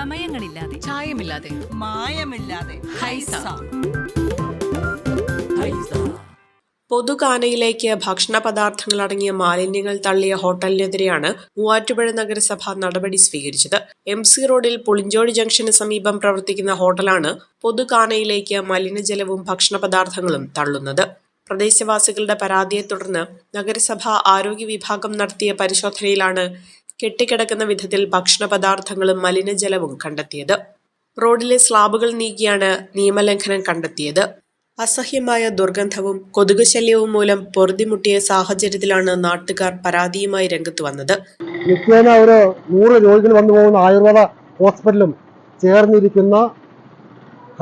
ചമയങ്ങളില്ലാതെ ചായമില്ലാതെ. മായമില്ലാതെ. ഹൈസ. പൊതുകാനയിലേക്ക് ഭക്ഷണ പദാർത്ഥങ്ങൾ അടങ്ങിയ മാലിന്യങ്ങൾ തള്ളിയ ഹോട്ടലിനെതിരെയാണ് മൂവാറ്റുപുഴ നഗരസഭ നടപടി സ്വീകരിച്ചത്. എം സി റോഡിൽ പുളിഞ്ചോടി ജംഗ്ഷന് സമീപം പ്രവർത്തിക്കുന്ന ഹോട്ടലാണ് പൊതുകാനയിലേക്ക് മലിനജലവും ഭക്ഷണ പദാർത്ഥങ്ങളും തള്ളുന്നത്. പ്രദേശവാസികളുടെ പരാതിയെ തുടർന്ന് നഗരസഭ ആരോഗ്യ വിഭാഗം നടത്തിയ പരിശോധനയിലാണ് കെട്ടിക്കിടക്കുന്ന വിധത്തിൽ ഭക്ഷണ പദാർത്ഥങ്ങളും മലിനജലവും കണ്ടെത്തിയത്. റോഡിലെ സ്ലാബുകൾ നീക്കിയാണ് നിയമലംഘനം കണ്ടെത്തിയത്. അസഹ്യമായ ദുർഗന്ധവും കൊതുക് ശല്യവും മൂലം പൊറുതിമുട്ടിയ സാഹചര്യത്തിലാണ് നാട്ടുകാർ പരാതിയുമായി രംഗത്ത് വന്നത്. നിത്യേന ഒരു നൂറ് രോഗികൾ വന്നു പോകുന്ന ആയുർവേദ ഹോസ്പിറ്റലും ചേർന്നിരിക്കുന്ന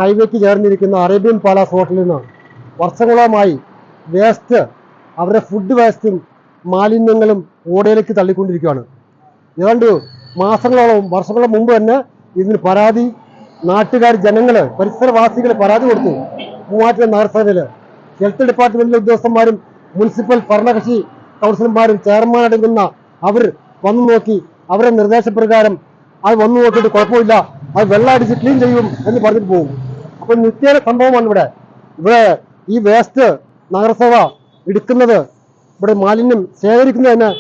ഹൈവേക്ക് ചേർന്നിരിക്കുന്ന അറേബ്യൻ പാലാസ് ഹോട്ടലിൽ നിന്നാണ് വർഷങ്ങളോളമായി വേസ്റ്റ് അവരുടെ ഫുഡ് വേസ്റ്റും മാലിന്യങ്ങളും ഓടയിലേക്ക് തള്ളിക്കൊണ്ടിരിക്കുകയാണ്. ഏതാണ്ട് മാസങ്ങളോളം വർഷങ്ങളോ മുമ്പ് തന്നെ ഇതിന് പരാതി നാട്ടുകാർ ജനങ്ങൾ പരിസരവാസികൾ പരാതി കൊടുത്തു. മൂവാറ്റ നഗരസഭയിൽ ഹെൽത്ത് ഡിപ്പാർട്ട്മെന്റിലെ ഉദ്യോഗസ്ഥന്മാരും മുനിസിപ്പൽ ഭരണകക്ഷി കൗൺസിലർമാരും ചെയർമാൻ അടങ്ങുന്ന അവർ വന്നു നോക്കി. അവരുടെ നിർദ്ദേശപ്രകാരം അത് വന്നു നോക്കിയിട്ട് കുഴപ്പമില്ല. അത് വെള്ളം അടിച്ച് ക്ലീൻ ചെയ്യും എന്ന് പറഞ്ഞിട്ട് പോകും. അപ്പൊ നിത്യേന സംഭവമാണ് ഇവിടെ. ഇവിടെ ഈ വേസ്റ്റ് നഗരസഭ എടുക്കുന്നത് ഇവിടെ മാലിന്യം ശേഖരിക്കുന്നത് തന്നെ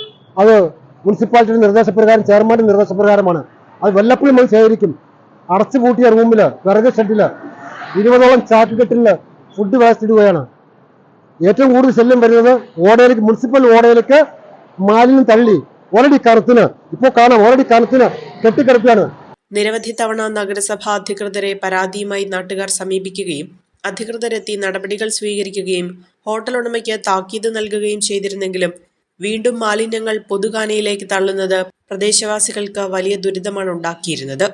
അത് മുനിസിപ്പാലിറ്റിയുടെ നിർദ്ദേശപ്രകാരം ചെയർമാന്റെ നിർദ്ദേശപ്രകാരമാണ്. അത് വല്ലപ്പോഴും നമ്മൾ ശേഖരിക്കും. അടച്ചു പൂട്ടിയ റൂമിൽ വിറക് ഷെഡിൽ ഇരുപതോളം ചാറ്റ് കെട്ടിൽ ഫുഡ് വേസ്റ്റ് ഇടുകയാണ് ഏറ്റവും കൂടുതൽ ശല്യം വരുന്നത് ഓടയിലേക്ക് മുനിസിപ്പൽ ഓടയിലേക്ക് മാലിന്യം തള്ളി ഓൾറെഡി കറുത്തിന്. ഇപ്പോൾ കാണാം ഓൾറെഡി കറുത്തിന് കെട്ടിക്കിടക്കുകയാണ്. നിരവധി തവണ നഗരസഭാ അധികൃതരെ പരാതിയുമായി നാട്ടുകാർ സമീപിക്കുകയും അധികൃതരെത്തി നടപടികൾ സ്വീകരിക്കുകയും ഹോട്ടൽ ഉടമയ്ക്ക് താക്കീത് നൽകുകയും ചെയ്തിരുന്നെങ്കിലും വീണ്ടും മാലിന്യങ്ങൾ പൊതുകാനയിലേക്ക് തള്ളുന്നത് പ്രദേശവാസികൾക്ക് വലിയ ദുരിതമാണ് ഉണ്ടാക്കിയിരുന്നത്.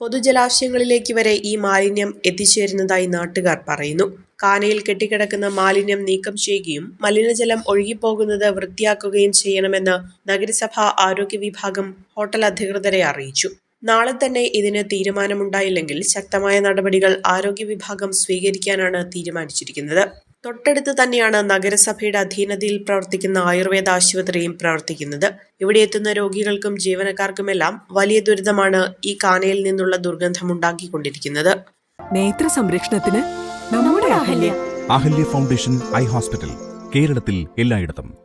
പൊതുജലാശയങ്ങളിലേക്ക് വരെ ഈ മാലിന്യം എത്തിച്ചേരുന്നതായി നാട്ടുകാർ പറയുന്നു. കാനയിൽ കെട്ടിക്കിടക്കുന്ന മാലിന്യം നീക്കം ചെയ്യുകയും മലിനജലം ഒഴുകിപ്പോകുന്നത് വൃത്തിയാക്കുകയും ചെയ്യണമെന്ന് നഗരസഭാ ആരോഗ്യ വിഭാഗം ഹോട്ടൽ അധികൃതരെ അറിയിച്ചു. നാളെ തന്നെ ഇതിന് തീരുമാനമുണ്ടായില്ലെങ്കിൽ ശക്തമായ നടപടികൾ ആരോഗ്യ വിഭാഗം സ്വീകരിക്കാനാണ് തീരുമാനിച്ചിരിക്കുന്നത്. തൊട്ടടുത്ത് തന്നെയാണ് നഗരസഭയുടെ അധീനതയിൽ പ്രവർത്തിക്കുന്ന ആയുർവേദ ആശുപത്രിയും പ്രവർത്തിക്കുന്നത്. ഇവിടെ എത്തുന്ന രോഗികൾക്കും ജീവനക്കാർക്കുമെല്ലാം വലിയ ദുരിതമാണ് ഈ കാനയിൽ നിന്നുള്ള ദുർഗന്ധം ഉണ്ടാക്കിക്കൊണ്ടിരിക്കുന്നത് നേത്ര സംരക്ഷണത്തിന് നമ്മുടെ Ahalya. Ahalya foundation eye hospital കേരളത്തിൽ എല്ലായിടത്തും.